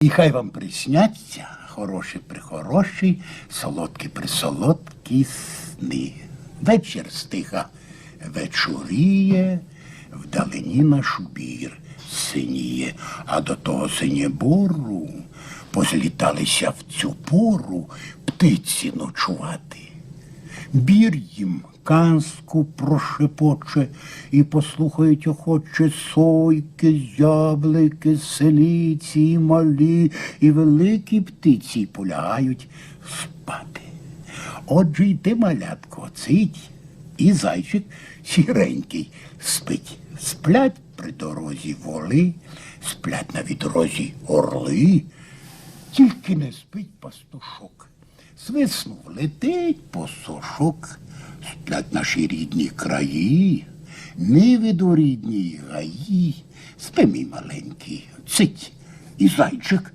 І хай вам присняться хороші прихороші, солодкі присолодкі сни. Вечір стиха вечоріє, вдалині наш бір синіє, а до того синєбору позліталися в цю пору птиці ночувати. Бір їм казку прошепоче і послухають охоче сойки, зяблики, селиці, і малі, і великі птиці й полягають спати. Отже йди, малятко, цить, і зайчик сіренький спить. Сплять при дорозі воли, сплять на відрозі орли, тільки не спить пастушок. Свиснув летить посошок, сплять наші рідні краї, невіду рідні гаї. Спи, мій маленький, цить, і зайчик